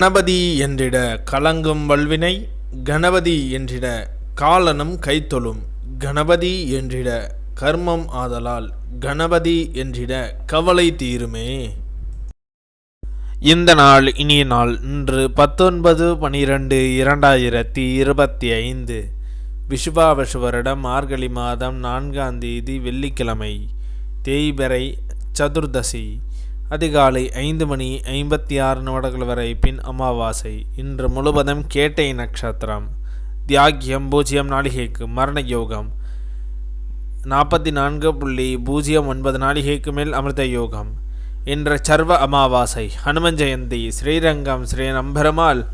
கணபதி என்றிட கலங்கும் வல்வினை கணபதி என்றிட காலனும் கைத்தொழும் கணபதி என்றிட கர்மம் ஆதலால் கணபதி என்றிட கவலை தீருமே. இந்த நாள் இனிய நாள் இன்று பத்தொன்பது பனிரெண்டு இரண்டாயிரத்தி இருபத்தி ஐந்து விசுவாவசு வருடம் மார்கழி மாதம் நான்காம் தேதி வெள்ளிக்கிழமை தேய்பிறை சதுர்தசி. அதிகாலை ஐந்து மணி ஐம்பத்தி ஆறு நிமிடங்கள் வரை பின் அமாவாசை. இன்று முழுவதும் கேட்டை நட்சத்திரம். தியாகியம் பூஜ்ஜியம் நாளிகைக்கு மரண யோகம் நாற்பத்தி நான்கு புள்ளி பூஜ்ஜியம் ஒன்பது நாளிகைக்கு மேல் அமிர்த யோகம். இன்று சர்வ அமாவாசை. ஹனுமன் ஜெயந்தி. ஸ்ரீரங்கம் ஸ்ரீ நம்பெருமாள்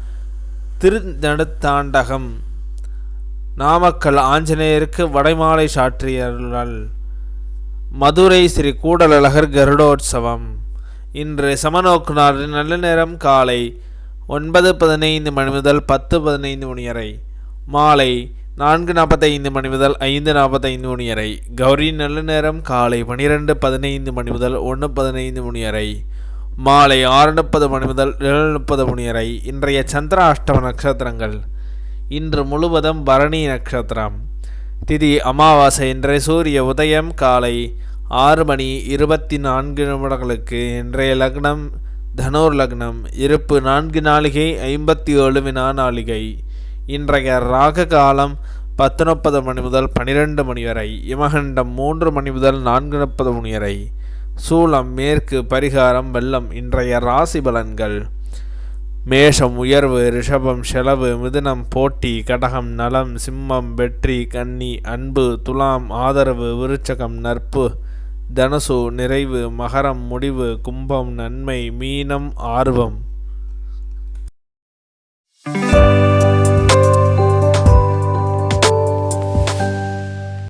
திருநடுத்தாண்டகம். நாமக்கல் ஆஞ்சநேயருக்கு வடைமாலை சாற்றியர்கள் மதுரை ஸ்ரீ கூடலழகர் கருடோற்சவம். இன்று சமநோக்குநாடு நல்ல நேரம் காலை ஒன்பது பதினைந்து மணி முதல் பத்து பதினைந்து மணி வரை. மாலை நான்கு நாற்பத்தைந்து மணி முதல் ஐந்து நாற்பத்தைந்து மணி வரை. கௌரி நல்ல நேரம் காலை பனிரெண்டு பதினைந்து மணி முதல் ஒன்று பதினைந்து மணி வரை. மாலை ஆறு முப்பது மணி முதல் ஏழு முப்பது மணி வரை. இன்றைய சந்திர அஷ்டம நட்சத்திரங்கள். இன்று முழுவதும் பரணி நட்சத்திரம். திதி அமாவாசை இன்றைய சூரிய உதயம் காலை ஆறு மணி இருபத்தி நான்கு நிமிடங்களுக்கு இன்றைய லக்னம் தனோர் லக்னம் இருப்பு நான்கு நாளிகை ஐம்பத்தி ஏழு வினா நாளிகை. இன்றைய ராக காலம் பத்து முப்பது மணி முதல் பனிரெண்டு மணி வரை இமகண்டம் மூன்று மணி முதல் நான்கு முப்பது மணி வரை. சூளம் மேற்கு பரிகாரம் வெள்ளம் இன்றைய ராசி பலன்கள். மேஷம் உயர்வு ரிஷபம் செலவு மிதுனம் போட்டி கடகம் நலம் சிம்மம் வெற்றி கன்னி அன்பு துலாம் ஆதரவு விருச்சகம் நட்பு தனுசு நிறைவு மகரம் முடிவு கும்பம் நன்மை மீனம் ஆர்வம்.